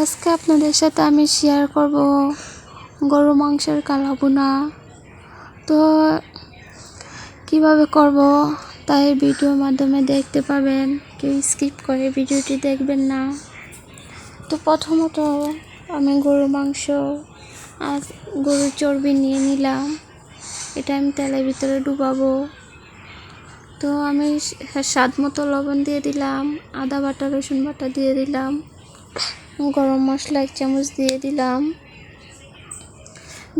আজকে আপনাদের সাথে আমি শেয়ার করব গরু মাংসের কালাবুনা তো কীভাবে করব তাই ভিডিওর মাধ্যমে দেখতে পাবেন। কেউ স্কিপ করে ভিডিওটি দেখবেন না। তো প্রথমত আমি গরুর মাংস আর গরুর চর্বি নিয়ে নিলাম। এটা আমি তেলের ভিতরে ডুবাবো। তো আমি স্বাদ মতো লবণ দিয়ে দিলাম, আদা বাটা, রসুন বাটা দিয়ে দিলাম। গরম মশলা এক চামচ দিয়ে দিলাম।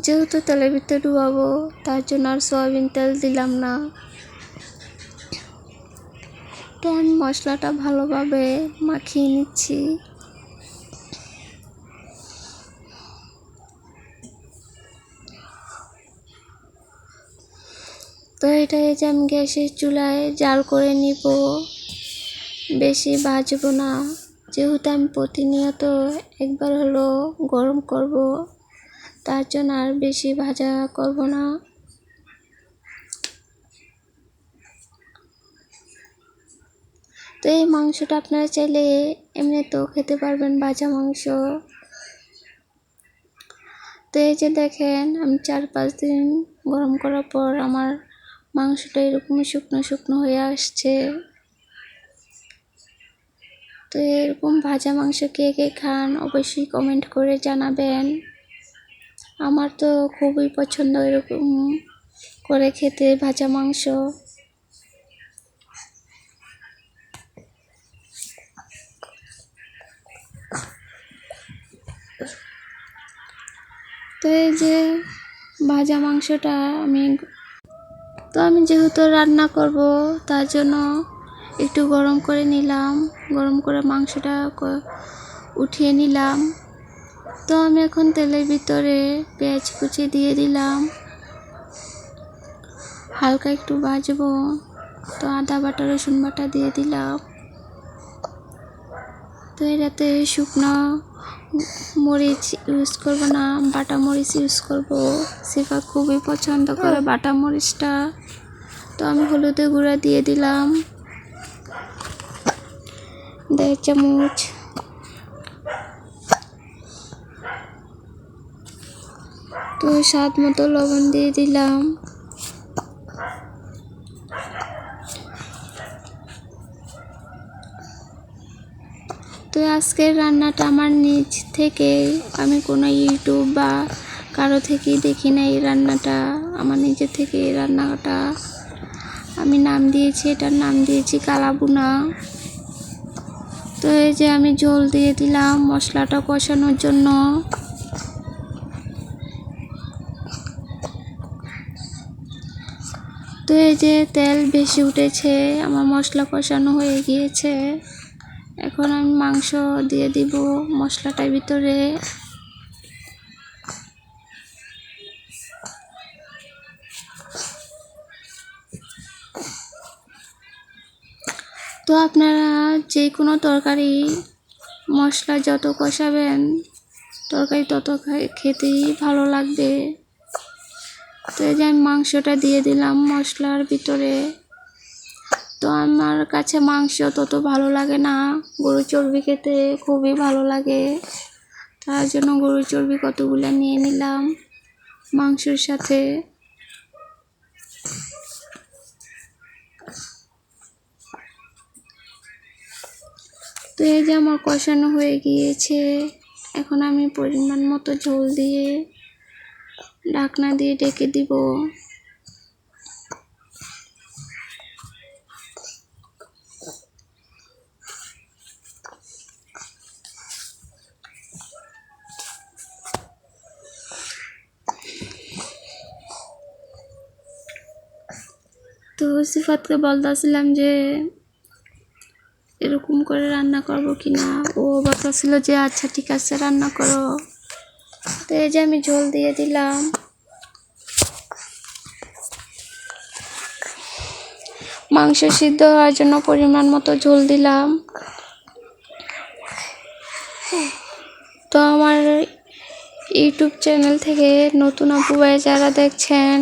যেহেতু তেলের ভিতরে ডুবাবো, তার জন্য আর সয়াবিন তেল দিলাম না। তো আমি মশলাটা ভালোভাবে মাখিয়ে নিচ্ছি। তো এটা যে আমি গ্যাসের চুলায় জাল করে নিব। বেশি ভাজবো না। যেহেতু আমি প্রতিনিয়ত একবার হলো গরম করব, তার জন্য আর বেশি ভাজা করব না। তো এই মাংসটা আপনারা চাইলে এমনিতেও খেতে পারবেন ভাজা মাংস। তো এই যে দেখেন, আমি চার পাঁচ দিন গরম করার পর আমার মাংসটা এরকমই শুকনো শুকনো হয়ে আসছে। তো এরকম ভাজা মাংস কে কে খান অবশ্যই কমেন্ট করে জানাবেন। আমার তো খুবই পছন্দ এরকম করে খেতে ভাজা মাংস। তো এই যে ভাজা মাংসটা আমি তো আমি যেহেতু রান্না করব, তার জন্য একটু গরম করে নিলাম। গরম করে মাংসটা উঠিয়ে নিলাম। তো আমি এখন তেলের ভিতরে পেঁয়াজ কুচি দিয়ে দিলাম। হালকা একটু ভাজবো। তো আদা বাটা রসুন বাটা দিয়ে দিলাম। তো এটাতে শুকনো মরিচ ইউজ করব না বাটা মরিচ ইউজ করব। সেফা খুবই পছন্দ করে বাটা মরিচটা। তো আমি হলুদের গুঁড়া দিয়ে দিলাম। দেড় চামচ। তো স্বাদ মতো লবণ দিয়ে দিলাম। তো আজকের রান্নাটা আমার নিজ থেকে। আমি কোনো ইউটিউব বা কারও থেকেই দেখি না এই রান্নাটা। আমার নিজের থেকে এই রান্নাটা। আমি নাম দিয়েছি, এটার নাম দিয়েছি কালাবুনা। তো এই যে আমি জল দিয়ে দিলাম মশলাটা কষানোর জন্য। তো এই যে তেল বেশি উঠেছে, আমার মশলা কষানো হয়ে গিয়েছে। এখন আমি মাংস দিয়ে দিব মশলাটার ভিতরে। তো আপনারা যে কোনো তরকারি, মশলা যত কষাবেন, তরকারি তত খেতেই ভালো লাগবে। তো এই যে আমি মাংসটা দিয়ে দিলাম মশলার ভিতরে। তো আমার কাছে মাংস তত ভালো লাগে না। গরু চর্বি খেতে খুবই ভালো লাগে। তার জন্য গরু চর্বি কতগুলো নিয়ে নিলাম মাংসের সাথে। তো এই যে আমার কষানো হয়ে গিয়েছে, এখন আমি পরিমাণ মতো ঝোল দিয়ে ঢাকনা দিয়ে ডেকে দিব। তো সিফাতকে বলতেছিলাম যে এরকম করে রান্না করব কি না ও বলতেছিল যে আচ্ছা ঠিক আছে, রান্না করো। তো এই যে আমি ঝোল দিয়ে দিলাম। মাংস সিদ্ধ হওয়ার জন্য পরিমাণ মতো ঝোল দিলাম। তো আমার ইউটিউব চ্যানেল থেকে নতুন আপু ভাই যারা দেখছেন,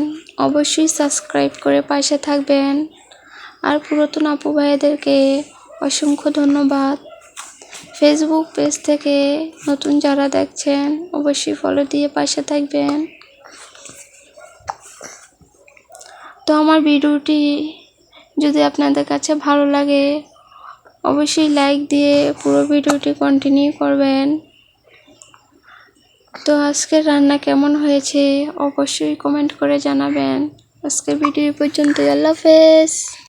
অবশ্যই সাবস্ক্রাইব করে পাশে থাকবেন। আর পুরাতন আপু ভাইদেরকে অসংখ্য ধন্যবাদ। ফেসবুক পেজ থেকে নতুন যারা দেখছেন, অবশ্যই ফলো দিয়ে পাশে থাকবেন। তো আমার ভিডিওটি যদি আপনাদের কাছে ভালো লাগে, অবশ্যই লাইক দিয়ে পুরো ভিডিওটি কন্টিনিউ করবেন। তো আজকের রান্না কেমন হয়েছে, অবশ্যই কমেন্ট করে জানাবেন। আজকের ভিডিও পর্যন্ত আল্লাহ হাফেজ।